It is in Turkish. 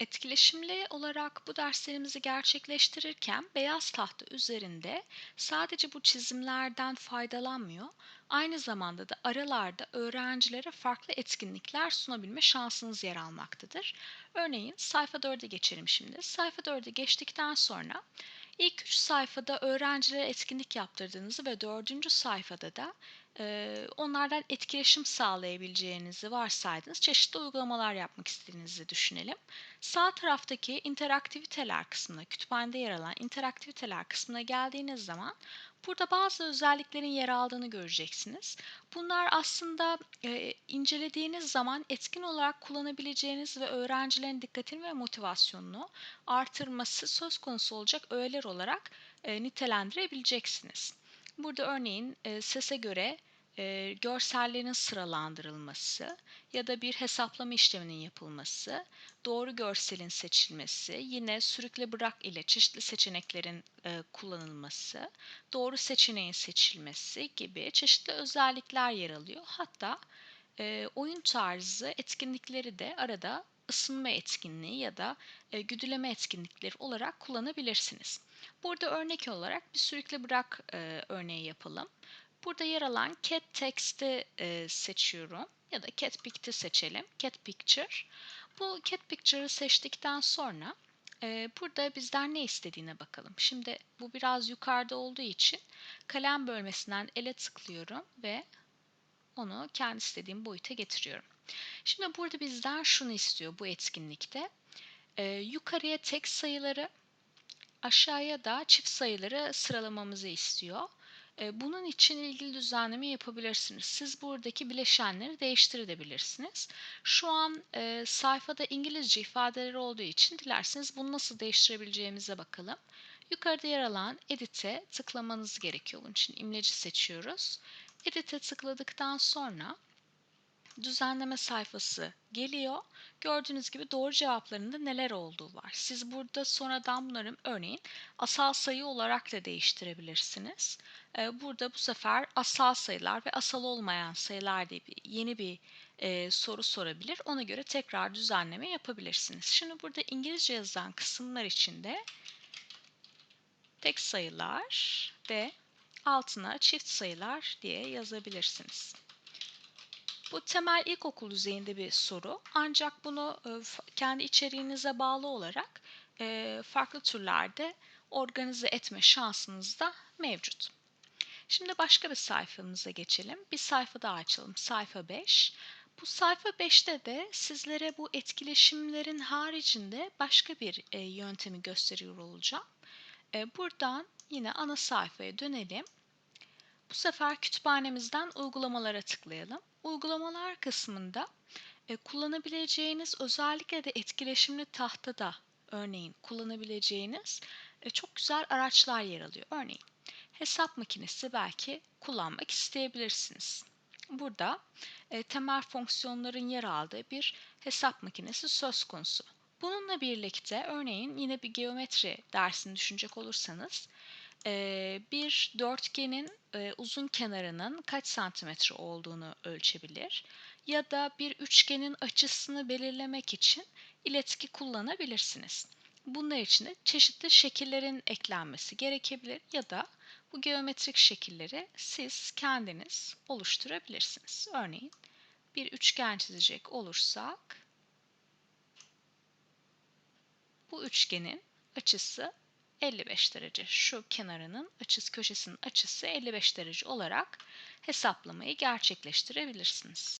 Etkileşimli olarak bu derslerimizi gerçekleştirirken beyaz tahta üzerinde sadece bu çizimlerden faydalanmıyor, aynı zamanda da aralarda öğrencilere farklı etkinlikler sunabilme şansınız yer almaktadır. Örneğin sayfa 4'e geçelim şimdi. Sayfa 4'e geçtikten sonra ilk 3 sayfada öğrencilere etkinlik yaptırdığınızı ve dördüncü sayfada da eee, onlardan etkileşim sağlayabileceğinizi varsaydınız çeşitli uygulamalar yapmak istediğinizi düşünelim. Sağ taraftaki interaktiviteler kısmına, kütüphanede yer alan interaktiviteler kısmına geldiğiniz zaman burada bazı özelliklerin yer aldığını göreceksiniz. Bunlar aslında e, incelediğiniz zaman etkin olarak kullanabileceğiniz ve öğrencilerin dikkatini ve motivasyonunu artırması söz konusu olacak öğeler olarak e, nitelendirebileceksiniz. Burada örneğin e, sese göre e, görsellerin sıralandırılması ya da bir hesaplama işleminin yapılması, doğru görselin seçilmesi, yine sürükle bırak ile çeşitli seçeneklerin e, kullanılması, doğru seçeneğin seçilmesi gibi çeşitli özellikler yer alıyor. Hatta e, oyun tarzı etkinlikleri de arada ısınma etkinliği ya da e, güdüleme etkinlikleri olarak kullanabilirsiniz. Burada örnek olarak bir sürükle bırak e, örneği yapalım. Burada yer alan cat text'i e, seçiyorum ya da cat pict'i seçelim. Cat picture. Bu cat picture'ı seçtikten sonra e, burada bizden ne istediğine bakalım. Şimdi bu biraz yukarıda olduğu için kalem bölmesinden ele tıklıyorum ve onu kendi istediğim boyuta getiriyorum. Şimdi burada bizden şunu istiyor bu etkinlikte. E, yukarıya tek sayıları, aşağıya da çift sayıları sıralamamızı istiyor. Bunun için ilgili düzenleme yapabilirsiniz. Siz buradaki bileşenleri değiştirebilirsiniz. Şu an sayfada İngilizce ifadeler olduğu için dilerseniz bunu nasıl değiştirebileceğimize bakalım. Yukarıda yer alan Edit'e tıklamanız gerekiyor. Bunun için imleci seçiyoruz. Edit'e tıkladıktan sonra düzenleme sayfası geliyor. Gördüğünüz gibi doğru cevaplarında neler olduğu var. Siz burada sonradan bunların örneğin asal sayı olarak da değiştirebilirsiniz. Ee, burada bu sefer asal sayılar ve asal olmayan sayılar diye bir, yeni bir e, soru sorabilir. Ona göre tekrar düzenleme yapabilirsiniz. Şimdi burada İngilizce yazılan kısımlar içinde tek sayılar ve altına çift sayılar diye yazabilirsiniz. Bu temel ilkokul düzeyinde bir soru. Ancak bunu e, kendi içeriğinize bağlı olarak e, farklı türlerde organize etme şansınız da mevcut. Şimdi başka bir sayfamıza geçelim. Bir sayfa daha açalım. Sayfa 5. Bu sayfa 5'te de sizlere bu etkileşimlerin haricinde başka bir e, yöntemi gösteriyor olacağım. Buradan yine ana sayfaya dönelim. Bu sefer kütüphanemizden uygulamalara tıklayalım. Uygulamalar kısmında e, kullanabileceğiniz özellikle de etkileşimli tahtada örneğin kullanabileceğiniz e, çok güzel araçlar yer alıyor. Örneğin hesap makinesi belki kullanmak isteyebilirsiniz. Burada e, temel fonksiyonların yer aldığı bir hesap makinesi söz konusu. Bununla birlikte örneğin yine bir geometri dersini düşünecek olursanız bir dörtgenin uzun kenarının kaç santimetre olduğunu ölçebilir ya da bir üçgenin açısını belirlemek için iletki kullanabilirsiniz. Bunlar için de çeşitli şekillerin eklenmesi gerekebilir ya da bu geometrik şekilleri siz kendiniz oluşturabilirsiniz. Örneğin bir üçgen çizecek olursak bu üçgenin açısı 55 derece. Şu kenarının açısı, köşesinin açısı 55 derece olarak hesaplamayı gerçekleştirebilirsiniz.